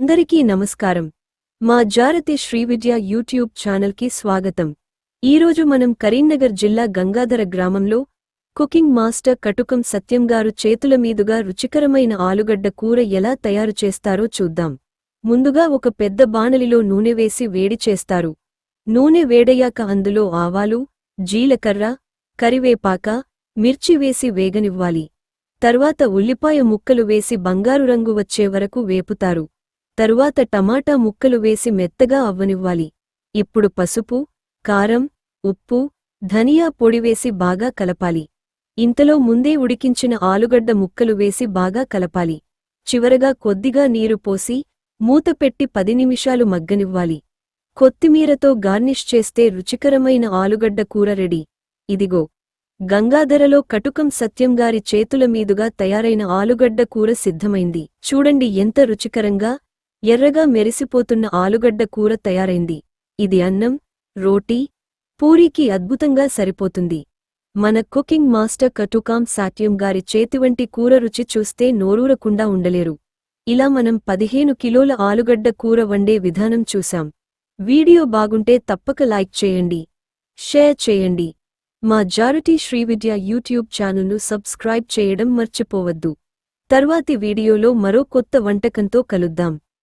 అందరికీ నమస్కారం. మా జారతి శ్రీవిద్య యూట్యూబ్ ఛానల్కి స్వాగతం. ఈరోజు మనం కరీంనగర్ జిల్లా గంగాధర గ్రామంలో కుకింగ్ మాస్టర్ కటుకం సత్యం గారు చేతుల మీదుగా రుచికరమైన ఆలుగడ్డ కూర ఎలా తయారు చేస్తారో చూద్దాం. ముందుగా ఒక పెద్ద బాణలిలో నూనె వేసి వేడి చేస్తారు. నూనె వేడయ్యాక అందులో ఆవాలు జీలకర్ర కరివేపాక మిర్చి వేసి వేగనివ్వాలి. తర్వాత ఉల్లిపాయ ముక్కలు వేసి బంగారు రంగు వచ్చే వరకు వేపుతారు. తరువాత టమాటా ముక్కలు వేసి మెత్తగా అవ్వనివ్వాలి. ఇప్పుడు పసుపు కారం ఉప్పు ధనియా పొడి వేసి బాగా కలపాలి. ఇంతలో ముందే ఉడికించిన ఆలుగడ్డ ముక్కలు వేసి బాగా కలపాలి. చివరగా కొద్దిగా నీరు పోసి మూత పెట్టి పది నిమిషాలు మగ్గనివ్వాలి. కొత్తిమీరతో గార్నిష్ చేస్తే రుచికరమైన ఆలుగడ్డ కూర రెడీ. ఇదిగో గంగాధరలో కటుకం సత్యంగారి చేతుల మీదుగా తయారైన ఆలుగడ్డ కూర సిద్ధమైంది. చూడండి ఎంత రుచికరంగా ఎర్రగా మెరిసిపోతున్న ఆలుగడ్డ కూర తయారైంది. ఇది అన్నం రోటీ పూరీకి అద్భుతంగా సరిపోతుంది. మన కుకింగ్ మాస్టర్ కటుకాం సాట్యం గారి చేతివంటి కూర రుచి చూస్తే నోరూరకుండా ఉండలేరు. ఇలా మనం పదిహేను కిలోల ఆలుగడ్డ కూర వండే విధానం చూశాం. వీడియో బాగుంటే తప్పక లైక్ చేయండి షేర్ చేయండి. మా జారిటీ శ్రీవిద్య యూట్యూబ్ ఛానల్ను సబ్స్క్రైబ్ చేయడం మర్చిపోవద్దు. తర్వాతి వీడియోలో మరో కొత్త వంటకంతో కలుద్దాం.